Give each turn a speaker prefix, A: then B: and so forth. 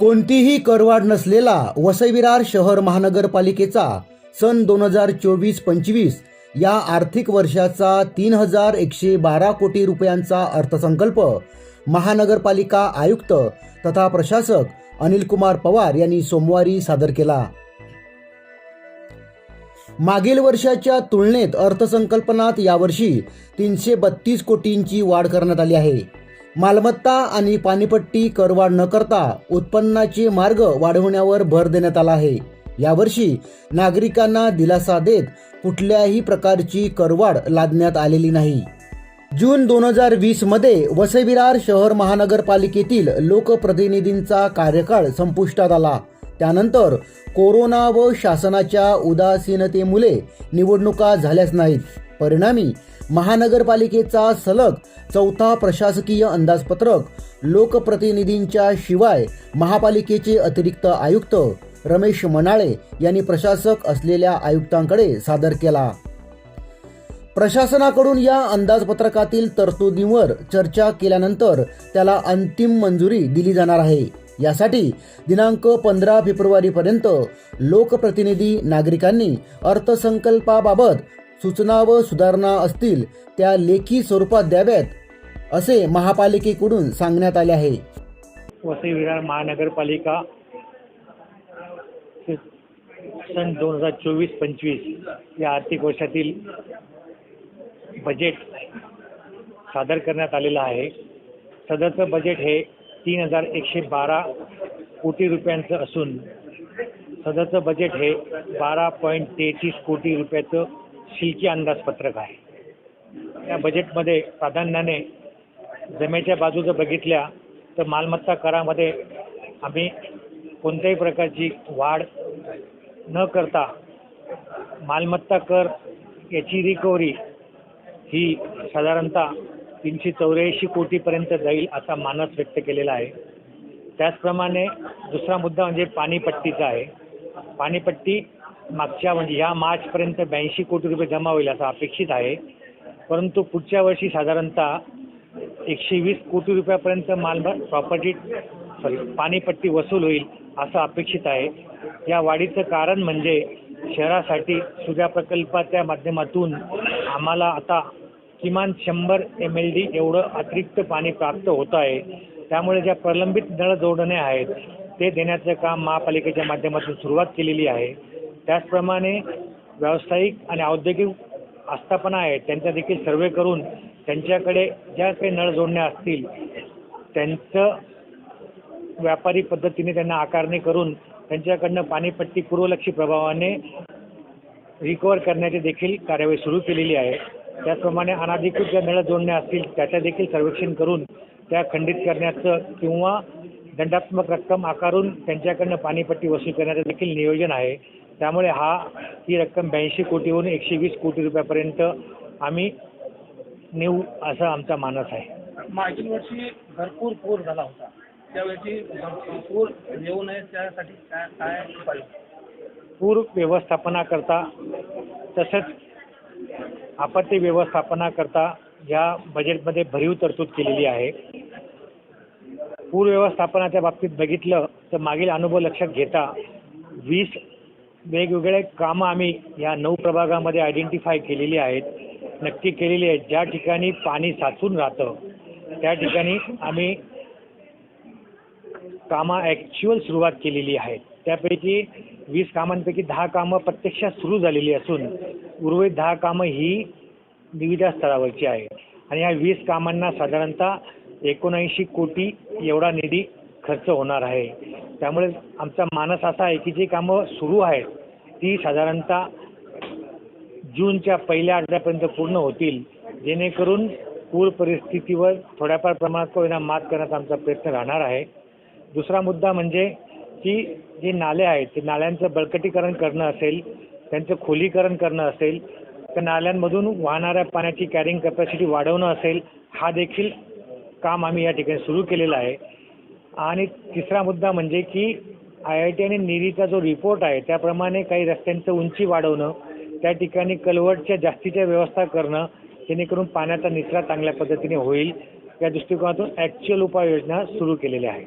A: कोणतीही करवाढ नसलेला वसईविरार शहर महानगरपालिकेचा सन दोन हजार चोवीस पंचवीस या आर्थिक वर्षाचा तीन हजार एकशे बारा कोटी रुपयांचा अर्थसंकल्प महानगरपालिका आयुक्त तथा प्रशासक अनिल कुमार पवार यांनी सोमवारी सादर केला. मागील वर्षाच्या तुलनेत अर्थसंकल्पनात यावर्षी तीनशे बत्तीस कोटींची वाढ करण्यात आली आहे. मालमत्ता आणि पाणीपट्टी करवाढ न करता उत्पन्नाचे मार्ग वाढवण्यावर भर देण्यात आला आहे. यावर्षी नागरिकांना दिलासा देत कुठल्याही प्रकारची करवाढ लादण्यात आलेली नाही. जून दोन हजार वीसमध्ये शहर महानगरपालिकेतील लोकप्रतिनिधींचा कार्यकाळ संपुष्टात आला. त्यानंतर कोरोना व शासनाच्या उदासीनतेमुळे निवडणुका झाल्याच नाहीत. परिणामी महानगरपालिकेचा सलग चौथा प्रशासकीय अंदाजपत्रक लोकप्रतिनिधींच्या शिवाय महापालिकेचे अतिरिक्त आयुक्त रमेश मनाळे यांनी प्रशासक असलेल्या आयुक्तांकडे सादर केला. प्रशासनाकडून या अंदाजपत्रकातील तरतुदींवर चर्चा केल्यानंतर त्याला अंतिम मंजुरी दिली जाणार आहे. यासाठी दिनांक पंधरा फेब्रुवारीपर्यंत लोकप्रतिनिधी नागरिकांनी अर्थसंकल्पाबाबत सूचना व सुधारणा असतील त्या लेखी स्वरूपात द्याव्यात असे महापालिकेकडून सांगण्यात आले आहे.
B: वसई विरार महानगरपालिका सन दोन हजार चोवीस पंचवीस या आर्थिक वर्षातील बजेट सादर करण्यात आलेलं आहे. सदरचं बजेट हे तीन हजार एकशे बारा कोटी रुपयांचं असून सदरचं बजेट हे बारा पॉईंट तेहतीस कोटी रुपयाचं शिल्की अंदाजपत्रक आहे. या बजेटमध्ये प्राधान्याने जमेच्या बाजू जर बघितल्या तर मालमत्ता करामध्ये आम्ही कोणत्याही प्रकारची वाढ न करता मालमत्ता कर याची रिकव्हरी ही साधारणतः तीनशे चौऱ्याऐंशी कोटीपर्यंत जाईल असा मानस व्यक्त केलेला आहे. त्याचप्रमाणे दुसरा मुद्दा म्हणजे पाणीपट्टीचा आहे. पाणीपट्टी मागच्या म्हणजे ह्या मार्चपर्यंत ब्याऐंशी कोटी रुपये जमा होईल असं अपेक्षित आहे. परंतु पुढच्या वर्षी साधारणतः एकशे वीस कोटी रुपयापर्यंत माल प्रॉपर्टी सॉरी पाणीपट्टी वसूल होईल असं अपेक्षित आहे. या वाढीचं कारण म्हणजे शहरासाठी सूर्या प्रकल्पाच्या माध्यमातून आम्हाला आता किमान शंभर एम एल डी एवढं अतिरिक्त पाणी प्राप्त होत आहे. त्यामुळे ज्या प्रलंबित नळ जोडणे आहेत ते देण्याचं काम महापालिकेच्या माध्यमातून सुरुवात केलेली आहे. त्याचप्रमाणे व्यावसायिक आणि औद्योगिक आस्थापना आहेत त्यांचा देखील सर्वे करून त्यांच्याकडे ज्या काही नळ जोडण्या असतील त्यांचं व्यापारी पद्धतीने त्यांना आकारणी करून त्यांच्याकडनं पाणीपट्टी पूर्वलक्षी प्रभावाने रिकवर करण्याची देखील कार्यवाही सुरू केलेली आहे. त्याचप्रमाणे अनाधिकृत ज्या नळ जोडण्या असतील त्याचं देखील सर्वेक्षण करून त्या खंडित करण्याचं किंवा दंडात्मक रक्कम आकारून त्यांच्याकडनं पाणीपट्टी वसूल करण्याचं देखील नियोजन आहे. त्यामुळे हा ही रक्कम ब्याऐंशी कोटीहून एकशे वीस कोटी रुपयापर्यंत आम्ही नेऊ असा आमचा मानस आहे.
C: मागील वर्षी भरपूर पूर झाला होता. त्यावेळी पूर येऊ नये त्यासाठी काय काय उपाय?
B: पूर व्यवस्थापनाकरता तसंच आपत्ती व्यवस्थापनाकरता या बजेटमध्ये भरीव तरतूद केलेली आहे. पूर व्यवस्थापनाच्या बाबतीत बघितलं तर मागील अनुभव लक्षात घेता वीस वेगवेगळे कामं आम्ही या नऊ प्रभागामध्ये आयडेंटिफाय केलेली आहेत. नक्की केलेली आहेत. ज्या ठिकाणी पाणी साचून राहतं त्या ठिकाणी आम्ही कामं ॲक्च्युअल सुरुवात केलेली आहेत. त्यापैकी वीस कामांपैकी दहा कामं प्रत्यक्षात सुरू झालेली असून उर्वरित दहा कामं ही निविदा स्तरावरची आहेत. आणि या वीस कामांना साधारणतः एकोणऐंशी कोटी एवढा निधी खर्च होणार आहे. त्यामुळे आमचा मानस असा आहे की जी कामं सुरू आहेत ती साधारणतः जूनच्या पहिल्या आठवड्यापर्यंत पूर्ण होतील. जेणेकरून पूर परिस्थितीवर थोड्याफार प्रमाणात का मात करण्याचा आमचा प्रयत्न राहणार आहे. दुसरा मुद्दा म्हणजे की जे नाले आहेत ते नाल्यांचं बळकटीकरण करणं असेल त्यांचं खोलीकरण करणं असेल त्या नाल्यांमधून वाहणाऱ्या पाण्याची कॅरिंग कॅपॅसिटी वाढवणं असेल हा देखील काम आम्ही या ठिकाणी सुरू केलेलं आहे. आणि तिसरा मुद्दा म्हणजे की आय आय टी आणि निरीचा जो रिपोर्ट आहे त्याप्रमाणे काही रस्त्यांचं उंची वाढवणं त्या ठिकाणी कलवटच्या जास्तीच्या व्यवस्था करणं जेणेकरून पाण्याचा निचरा चांगल्या पद्धतीने होईल. या दृष्टिकोनातून ॲक्च्युअल उपाययोजना सुरू केलेल्या आहेत.